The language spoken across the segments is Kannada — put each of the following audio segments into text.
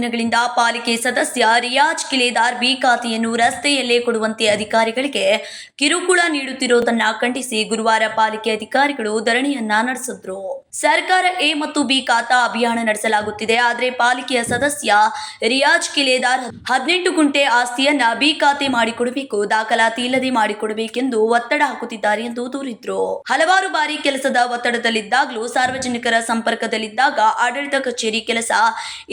ದಿನಗಳಿಂದ ಪಾಲಿಕೆ ಸದಸ್ಯ ರಿಯಾಜ್ ಕಿಲೇದಾರ್ ಬಿ ಖಾತೆಯನ್ನು ರಸ್ತೆಯಲ್ಲೇ ಕೊಡುವಂತೆ ಅಧಿಕಾರಿಗಳಿಗೆ ಕಿರುಕುಳ ನೀಡುತ್ತಿರುವುದನ್ನ ಖಂಡಿಸಿ ಗುರುವಾರ ಪಾಲಿಕೆ ಅಧಿಕಾರಿಗಳು ಧರಣಿಯನ್ನ ನಡೆಸಿದ್ರು. ಸರ್ಕಾರ ಎ ಮತ್ತು ಬಿ ಖಾತಾ ಅಭಿಯಾನ ನಡೆಸಲಾಗುತ್ತಿದೆ, ಆದರೆ ಪಾಲಿಕೆಯ ಸದಸ್ಯ ರಿಯಾಜ್ ಕಿಲೇದಾರ್ ಹದಿನೆಂಟು ಗುಂಟೆ ಆಸ್ತಿಯನ್ನ ಬಿ ಖಾತೆ ಮಾಡಿಕೊಡಬೇಕು, ದಾಖಲಾತಿ ಇಲ್ಲದೆ ಮಾಡಿಕೊಡಬೇಕೆಂದು ಒತ್ತಡ ಹಾಕುತ್ತಿದ್ದಾರೆ ಎಂದು ದೂರಿದ್ರು. ಹಲವಾರು ಬಾರಿ ಕೆಲಸದ ಒತ್ತಡದಲ್ಲಿದ್ದಾಗಲೂ ಸಾರ್ವಜನಿಕರ ಸಂಪರ್ಕದಲ್ಲಿದ್ದಾಗ ಆಡಳಿತ ಕಚೇರಿ ಕೆಲಸ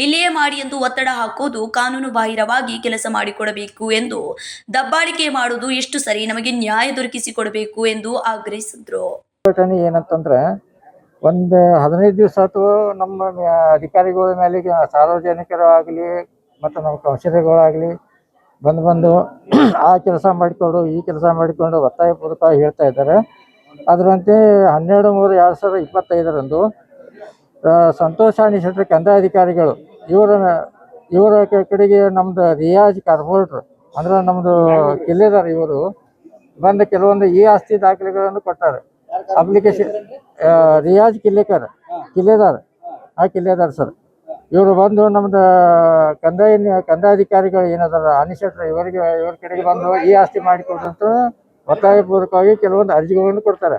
ಇಲ್ಲಿಯೇ ಮಾಡಿ ಎಂದು ಒತ್ತಡ ಹಾಕೋದು ಕಾನೂನು ಬಾಹಿರವಾಗಿ ಕೆಲಸ ಮಾಡಿಕೊಡಬೇಕು ಎಂದು, ದಬ್ಬಾಳಿಕೆ ಮಾಡುವುದು ಎಷ್ಟು ಸರಿ ನಮಗೆ ನ್ಯಾಯ ದೊರಕಿಸಿಕೊಡಬೇಕು ಎಂದು ಆಗ್ರಹಿಸಿದ್ರು. ಏನಂತಂದ್ರೆ ಒಂದು ಹದಿನೈದು ದಿವಸ ಅಥವಾ ನಮ್ಮ ಅಧಿಕಾರಿಗಳ ಮೇಲೆ ಸಾರ್ವಜನಿಕರು ಆಗಲಿ ಮತ್ತು ನಮ್ಮ ಕೌಶಲ್ಯಗಳಾಗಲಿ ಬಂದು ಬಂದು ಆ ಕೆಲಸ ಮಾಡಿಕೊಂಡು, ಈ ಕೆಲಸ ಮಾಡಿಕೊಂಡು ಒತ್ತಾಯಪೂರ್ವಕವಾಗಿ ಹೇಳ್ತಾ ಇದ್ದಾರೆ. ಅದರಂತೆ ಹನ್ನೆರಡು ಮೂರು ಎರಡು ಸಾವಿರದ ಇಪ್ಪತ್ತೈದರಂದು ಸಂತೋಷ ಕಂದಾಯ ಅಧಿಕಾರಿಗಳು ಇವರ ಇವರ ಕಡೆಗೆ ನಮ್ದು ರಿಯಾಜ್ ಕಾರ್ಪೊರೇಟ್ರ್, ಅಂದ್ರೆ ನಮ್ಮದು ಕಿಲ್ಲಿದಾರೆ ಇವರು ಬಂದು ಕೆಲವೊಂದು ಈ ಆಸ್ತಿ ದಾಖಲೆಗಳನ್ನು ಕೊಟ್ಟಾರೆ. ಅಪ್ಲಿಕೇಶನ್ ರಿಯಾಜ್ ಕಿಲ್ಲೇಕರ್ ಕಿಲ್ಲೆದಾರ್ ಆ ಕಿಲ್ಲೆದಾರ್ ಸರ್ ಇವರು ಬಂದು ನಮ್ದು ಕಂದಾಯ ಕಂದಾಯ ಕಂದಾಯಾಧಿಕಾರಿಗಳು ಏನದಾರ ಅನಿಶೆಟ್ರ್ ಇವರಿಗೆ ಇವ್ರ ಕಡೆಗೆ ಬಂದು ಈ ಆಸ್ತಿ ಮಾಡಿಕೊಡ್ರಂತ ಒತ್ತಾಯಪೂರ್ವಕವಾಗಿ ಕೆಲವೊಂದು ಅರ್ಜಿಗಳನ್ನು ಕೊಡ್ತಾರೆ.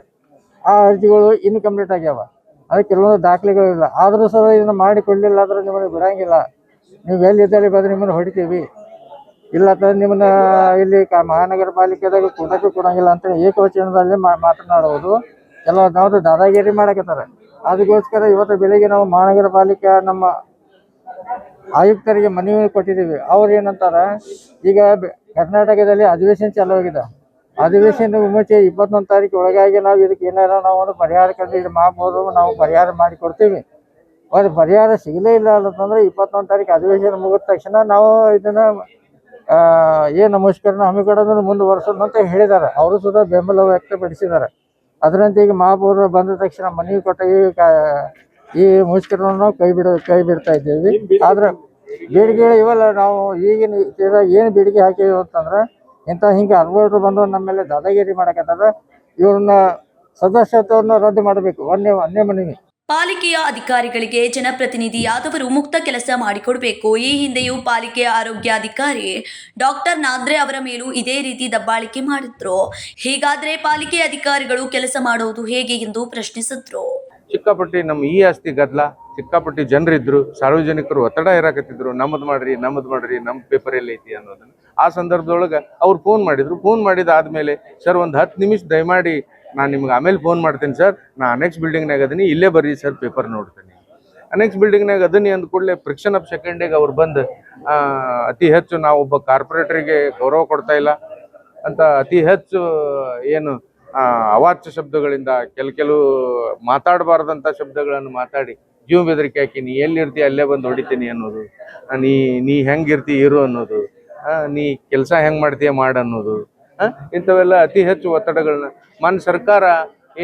ಆ ಅರ್ಜಿಗಳು ಇನ್ಕಂಪ್ಲೀಟ್ ಆಗ್ಯಾವ. ಅದಕ್ಕೆ ಕೆಲವೊಂದು ದಾಖಲೆಗಳಿಲ್ಲ ಆದರೂ ಸಹ ಇದನ್ನು ಮಾಡಿ ಕೊಡಲಿಲ್ಲ ಅಂದ್ರೆ ನಿಮಗೆ ಬಿಡಂಗಿಲ್ಲ. ನೀವು ಎಲ್ಲಿದ್ದಲ್ಲಿ ಬಂದ್ರೆ ನಿಮ್ಮನ್ನು ಹೊಡಿತೀವಿ. ಇಲ್ಲ ತರ ನಿಮ್ಮನ್ನ ಇಲ್ಲಿ ಮಹಾನಗರ ಪಾಲಿಕೆದಾಗ ಕೊಡಕ್ಕೆ ಕೊಡಂಗಿಲ್ಲ ಅಂತ ಏಕವಚನದಲ್ಲಿ ಮಾತನಾಡುವುದು ಕೆಲವೊಂದು ದಾದಾಗಿರಿ ಮಾಡಕತ್ತಾರೆ. ಅದಕ್ಕೋಸ್ಕರ ಇವತ್ತು ಬೆಳಿಗ್ಗೆ ನಾವು ಮಹಾನಗರ ಪಾಲಿಕೆ ನಮ್ಮ ಆಯುಕ್ತರಿಗೆ ಮನವಿ ಕೊಟ್ಟಿದ್ದೀವಿ. ಅವ್ರು ಏನಂತಾರ, ಈಗ ಕರ್ನಾಟಕದಲ್ಲಿ ಅಧಿವೇಶನ ಚಾಲೂ ಆಗಿದೆ. ಅಧಿವೇಶನ ಮುಂಚೆ ಇಪ್ಪತ್ತೊಂದು ತಾರೀಕು ಒಳಗಾಗಿ ನಾವು ಇದಕ್ಕೆ ಏನಾರ ನಾವು ಒಂದು ಪರಿಹಾರ ಕಂಡು ಇದು ಮಾಡ್ಬೋದು, ನಾವು ಪರಿಹಾರ ಮಾಡಿ ಕೊಡ್ತೀವಿ. ಒಂದು ಪರಿಹಾರ ಸಿಗಲೇ ಇಲ್ಲ ಅಂತಂದ್ರೆ ಇಪ್ಪತ್ತೊಂದು ತಾರೀಕು ಅಧಿವೇಶನ ಮುಗಿದ ತಕ್ಷಣ ನಾವು ಇದನ್ನ ಏನು ಮುಷ್ಕರನ ಹಮ್ಮಿಕೊಳ್ಳೋದನ್ನು ಮುಂದುವರ್ಸೋದು ಅಂತ ಹೇಳಿದ್ದಾರೆ ಅವರು ಸುದ ಬೆಂಬಲ ವ್ಯಕ್ತಪಡಿಸಿದ್ದಾರೆ. ಅದರಂತೆ ಈಗ ಮಹಾಪೌರರು ಬಂದ ತಕ್ಷಣ ಮನವಿ ಕೊಟ್ಟ ಈ ಕಾ- ಈ ಮುಷ್ಕರವನ್ನು ನಾವು ಕೈ ಬಿಡ ಕೈ ಬಿಡ್ತಾ ಇದ್ದೀವಿ. ಆದ್ರೆ ಬೇಡಿಕೆ ಇವಲ್ಲ ನಾವು ಈಗಿನ ಏನು ಬೇಡಿಕೆ ಹಾಕಿವಿ ಅಂತಂದ್ರೆ ಇಂಥ ಹಿಂಗೆ ಅರ್ವರ್ರು ಬಂದು ನಮ್ಮ ಮೇಲೆ ದಾದಾಗಿರಿ ಮಾಡಕತ್ತಾರ ಇವ್ರನ್ನ ಸದಸ್ಯತ್ವವನ್ನು ರದ್ದು ಮಾಡಬೇಕು. ಒಂದೇ ಒಂದೇ ಮನವಿ. ಪಾಲಿಕೆಯ ಅಧಿಕಾರಿಗಳಿಗೆ ಜನಪ್ರತಿನಿಧಿಯಾದವರು ಮುಕ್ತ ಕೆಲಸ ಮಾಡಿಕೊಡಬೇಕು. ಈ ಹಿಂದೆಯೂ ಪಾಲಿಕೆಯ ಆರೋಗ್ಯಾಧಿಕಾರಿ ಡಾಕ್ಟರ್ ನಾದ್ರೆ ಅವರ ಮೇಲೂ ಇದೇ ರೀತಿ ದಬ್ಬಾಳಿಕೆ ಮಾಡಿದ್ರು. ಹೀಗಾದ್ರೆ ಪಾಲಿಕೆ ಅಧಿಕಾರಿಗಳು ಕೆಲಸ ಮಾಡುವುದು ಹೇಗೆ ಎಂದು ಪ್ರಶ್ನಿಸಿದ್ರು. ಚಿಕ್ಕಪಟ್ಟಿ ನಮ್ಮ ಈ ಆಸ್ತಿ ಗದ್ದಲ ಸಿಕ್ಕಾಪಟ್ಟಿ ಜನರಿದ್ರು, ಸಾರ್ವಜನಿಕರು ಒತ್ತಡ ಇರಾಕತ್ತಿದ್ರು ನಮ್ಮದು ಮಾಡ್ರಿ ನಮ್ಮದು ಮಾಡ್ರಿ ನಮ್ಮ ಪೇಪರ್ ಎಲ್ಲೈತಿ ಅನ್ನೋದನ್ನು. ಆ ಸಂದರ್ಭದೊಳಗೆ ಅವ್ರು ಫೋನ್ ಮಾಡಿದ್ರು. ಫೋನ್ ಮಾಡಿದ ಆದ್ಮೇಲೆ ಸರ್, ಒಂದು ಹತ್ತು ನಿಮಿಷ ದಯಮಾಡಿ ನಾನು ನಿಮ್ಗೆ ಆಮೇಲೆ ಫೋನ್ ಮಾಡ್ತೀನಿ, ಸರ್. ನಾ ಅನೆಕ್ಸ್ ಬಿಲ್ಡಿಂಗ್ನಾಗ ಅದೀನಿ. ಇಲ್ಲೇ ಬರ್ರಿ, ಸರ್ ಪೇಪರ್ ನೋಡ್ತೀನಿ. ಅನೆಕ್ಸ್ ಬಿಲ್ಡಿಂಗ್ನಾಗ ಅದನ್ನಿ ಅಂದ ಕೂಡಲೇ ಫ್ರಿಕ್ಷನ್ ಆಫ್ ಸೆಕೆಂಡಿಗೆ ಅವ್ರು ಬಂದು ಅತಿ ಹೆಚ್ಚು ನಾವು ಒಬ್ಬ ಕಾರ್ಪೊರೇಟ್ರಿಗೆ ಗೌರವ ಕೊಡ್ತಾ ಇಲ್ಲ. ಅಂತ ಅತಿ ಹೆಚ್ಚು, ಏನು ಅವಾಚ್ಯ ಶಬ್ದಗಳಿಂದ, ಕೆಲ, ಕೆಲವು ಮಾತಾಡಬಾರ್ದಂಥ ಶಬ್ದಗಳನ್ನು ಮಾತಾಡಿ ಜೀವ ಬೆದರಿಕೆ ಹಾಕಿ, ನೀ ಎಲ್ಲಿರ್ತಿ ಅಲ್ಲೇ ಬಂದು ಹೊಡಿತೀನಿ ಅನ್ನೋದು ನೀ ನೀ ಹೆಂಗಿರ್ತಿ ಇರು ಅನ್ನೋದು ನೀ ಕೆಲಸ ಹೆಂಗ್ ಮಾಡ್ತೀಯ ಮಾಡು ಅನ್ನೋದು ಇಂಥವೆಲ್ಲ ಅತಿ ಹೆಚ್ಚು ಒತ್ತಡಗಳನ್ನ. ಮನ್ ಸರ್ಕಾರ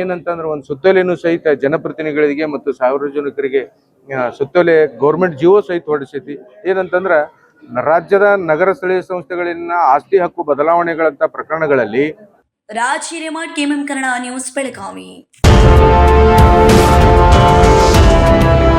ಏನಂತಂದ್ರೆ ಒಂದು ಸುತ್ತೋಲೆನೂ ಸಹಿತ ಜನಪ್ರತಿನಿಧಿಗಳಿಗೆ ಮತ್ತು ಸಾರ್ವಜನಿಕರಿಗೆ ಸುತ್ತೋಲೆ ಗೌರ್ಮೆಂಟ್ ಜಿಯೋ ಸಹಿತ ಹೊಡಿಸೈತಿ. ಏನಂತಂದ್ರ, ರಾಜ್ಯದ ನಗರ ಸ್ಥಳೀಯ ಸಂಸ್ಥೆಗಳಲ್ಲಿನ ಆಸ್ತಿ ಹಕ್ಕು ಬದಲಾವಣೆಗಳಂತ ಪ್ರಕರಣಗಳಲ್ಲಿ Raj Hiremath, KMM Kannada news, Belagavi. Thank you.